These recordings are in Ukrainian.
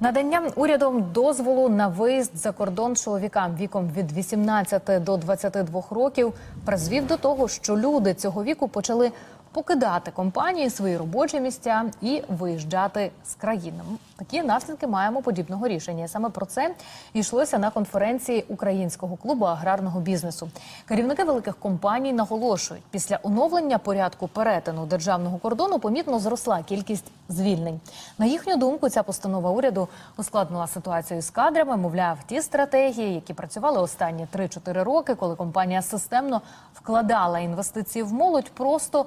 Надання урядом дозволу на виїзд за кордон чоловікам віком від 18 до 22 років призвів до того, що люди цього віку почали покидати компанії, свої робочі місця і виїжджати з країни. Такі наслідки маємо подібного рішення. Саме про це йшлося на конференції українського клубу аграрного бізнесу. Керівники великих компаній наголошують, після оновлення порядку перетину державного кордону помітно зросла кількість звільнень. На їхню думку, ця постанова уряду ускладнила ситуацію з кадрами. Мовляв, ті стратегії, які працювали останні 3-4 роки, коли компанія системно вкладала інвестиції в молодь, просто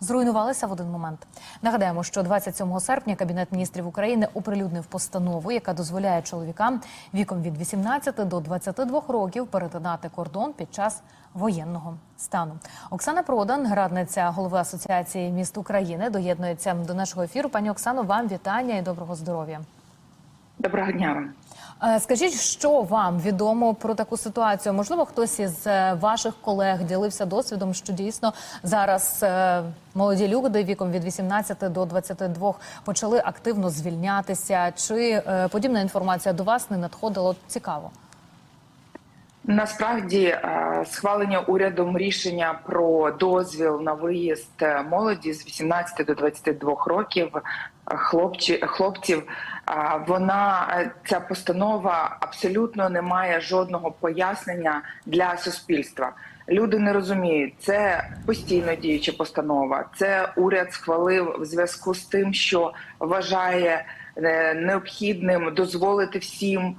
зруйнувалися в один момент. Нагадаємо, що 27 серпня Кабінет міністрів України оприлюднив постанову, яка дозволяє чоловікам віком від 18 до 22 років перетинати кордон під час воєнного стану. Оксана Продан, радниця голови асоціації міст України, доєднується до нашого ефіру. Пані Оксано, вам вітання і доброго здоров'я. Доброго дня вам. Е, Скажіть, що вам відомо про таку ситуацію? Можливо, хтось із е, ваших колег ділився досвідом, що дійсно зараз е, молоді люди віком від 18 до 22 почали активно звільнятися. Чи подібна інформація до вас не надходила? Цікаво. Насправді е, схвалення урядом рішення про дозвіл на виїзд е, молоді з 18 до 22 років е, хлопці, хлопців. Вона ця постанова абсолютно не має жодного пояснення для суспільства. Люди не розуміють, це постійно діюча постанова. Це уряд схвалив в зв'язку з тим, що вважає необхідним дозволити всім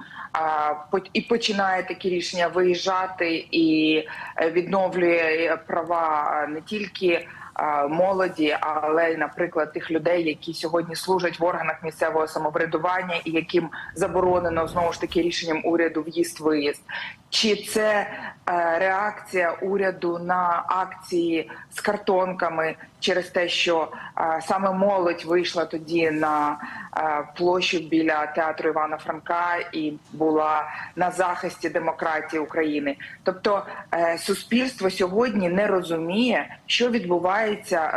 і починає такі рішення виїжджати і е, відновлює права е, не тільки молоді, але наприклад, тих людей, які сьогодні служать в органах місцевого самоврядування і яким заборонено знову ж таки рішенням уряду в'їзд-виїзд. Чи це е, реакція уряду на акції з картонками через те, що е, саме молодь вийшла тоді на е, площу біля театру Івана Франка і була на захисті демократії України? Тобто суспільство сьогодні не розуміє, що відбувається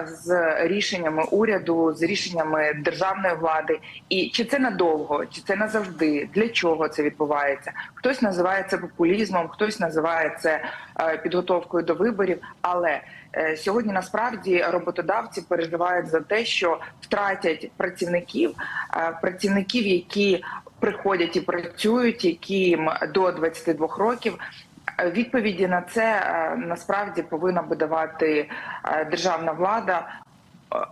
з рішеннями уряду, з рішеннями державної влади, і чи це надовго, чи це назавжди, для чого це відбувається? Хтось називає це популізмом, хтось називає це е, підготовкою до виборів. Але е, сьогодні насправді роботодавці переживають за те, що втратять працівників, е, працівників, які приходять і працюють, яким до 22 років. Відповіді на це е, насправді повинна би давати е, державна влада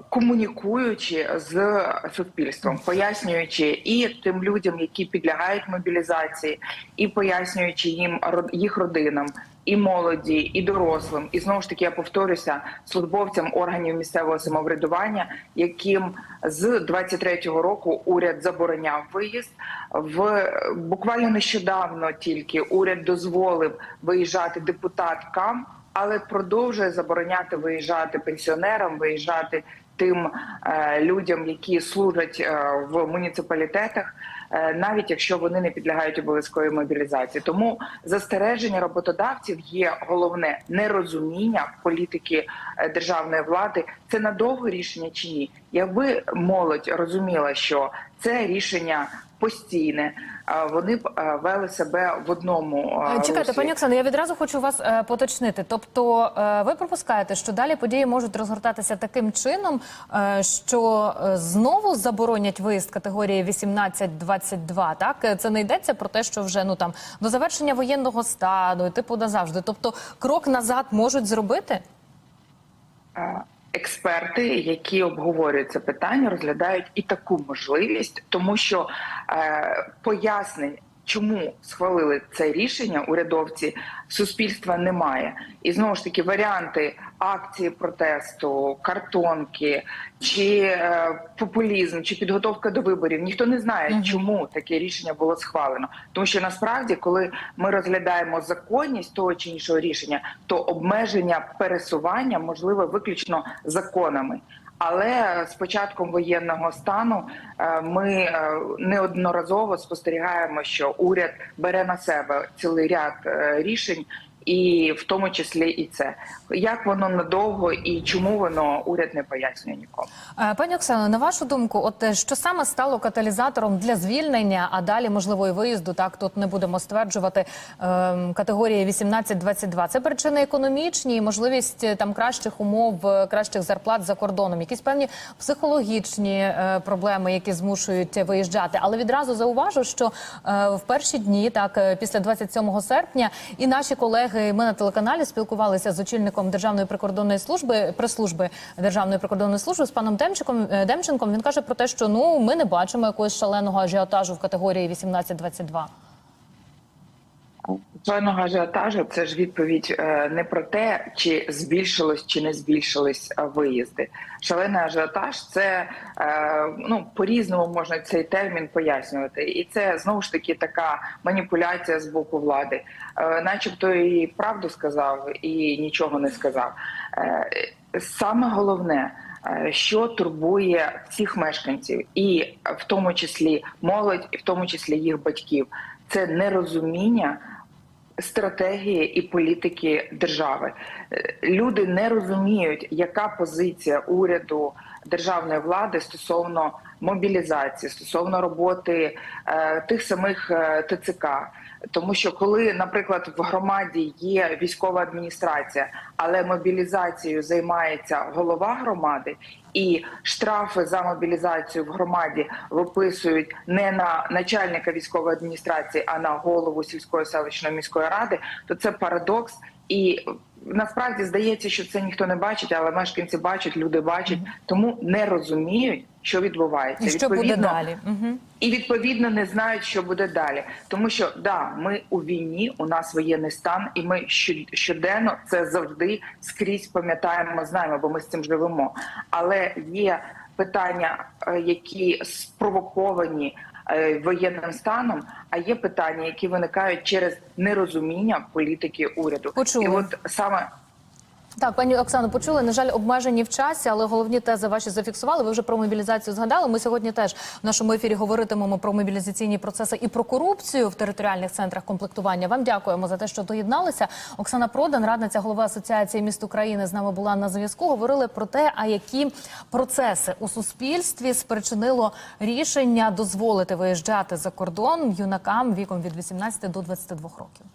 комунікуючи з суспільством, пояснюючи і тим людям, які підлягають мобілізації, і пояснюючи їм їх родинам, і молоді, і дорослим, і знову ж таки я повторюся службовцям органів місцевого самоврядування, яким з 23-го року уряд забороняв виїзд. В буквально нещодавно тільки уряд дозволив виїжджати депутаткам але продовжує забороняти виїжджати пенсіонерам, виїжджати тим е, людям, які служать е, в муніципалітетах, е, навіть якщо вони не підлягають обов'язковій мобілізації. Тому застереження роботодавців є головне нерозуміння політики е, державної влади. Це надовго рішення чи ні? Якби молодь розуміла, що це рішення постійне, вони е, вели себе в одному е, Е, Чекайте, руслі. пані Оксано, я відразу хочу вас поточнити. Тобто, ви пропускаєте, що далі події можуть розгортатися таким чином, що знову заборонять виїзд категорії 18-22, Так це не йдеться про те, що вже ну там до завершення воєнного стану, і типу назавжди. Тобто, крок назад можуть зробити. Експерти, які обговорюють це питання, розглядають і таку можливість, тому що е, пояснень, чому схвалили це рішення, урядовці суспільства немає. І знову ж таки варіанти акції протесту, картонки, чи е, популізм, чи підготовка до виборів. Ніхто не знає, Мгм. чому таке рішення було схвалено. Тому що насправді, коли ми розглядаємо законність того чи іншого рішення, то обмеження пересування можливе виключно законами. Але з початком воєнного стану е, ми е, неодноразово спостерігаємо, що уряд бере на себе цілий ряд е, рішень і в тому числі і це. Як воно надовго і чому воно уряд не пояснює нікому. Е, Пані Оксано, на вашу думку, от що саме стало каталізатором для звільнення, а далі можливо і виїзду? Так тут не будемо стверджувати ем, категорії 18-22. Це причини економічні, і можливість е, там кращих умов, е, кращих зарплат за кордоном, якісь певні психологічні проблеми, які змушують виїжджати. Але відразу зауважу, що в перші дні, так після 27 серпня, і наші колеги, ми на телеканалі спілкувалися з очільником Державної прикордонної служби прес-служби Державної прикордонної служби з паном Демчиком е, Демченком. Він каже про те, що ну ми не бачимо якогось шаленого ажіотажу в категорії 18-22. Звичайного ажіотажу це ж відповідь е, не про те, чи збільшилось чи не збільшились е, виїзди. Шалений ажіотаж це е, ну по різному можна цей термін пояснювати, і це знову ж таки така маніпуляція з боку влади, начебто і правду сказав, і нічого не сказав. Саме головне. Що турбує всіх мешканців, і в тому числі молодь, і в тому числі їх батьків, це нерозуміння стратегії і політики держави. Е, Люди не розуміють, яка позиція уряду державної влади стосовно мобілізації, стосовно роботи е, тих самих е, ТЦК. Тому що коли, наприклад, в громаді є військова адміністрація, але мобілізацією займається голова громади, і штрафи за мобілізацію в громаді виписують не на начальника військової адміністрації, а на голову сільської селищної міської ради, то це парадокс. І насправді здається, що це ніхто не бачить, але мешканці бачать, люди бачать, тому не розуміють, що відбувається. І що буде далі? Угу. І відповідно не знають, що буде далі, тому що да, ми у війні, у нас воєнний стан, і ми щоденно це завжди скрізь пам'ятаємо, знаємо, бо ми з цим живемо. Але є питання, е, які спровоковані воєнним станом, а є питання, які виникають через нерозуміння політики уряду. Почули. І от саме Так, пані Оксано, почули. На жаль, обмежені в часі, але головні тези ваші зафіксували. Ви вже про мобілізацію згадали. Ми сьогодні теж в нашому ефірі говоритимемо про мобілізаційні процеси і про корупцію в територіальних центрах комплектування. Вам дякуємо за те, що доєдналися. Оксана Продан, радниця голови асоціації міст України, з нами була на зв'язку. Говорили про те, а які процеси у суспільстві спричинило рішення дозволити виїжджати за кордон юнакам віком від 18 до 22 років.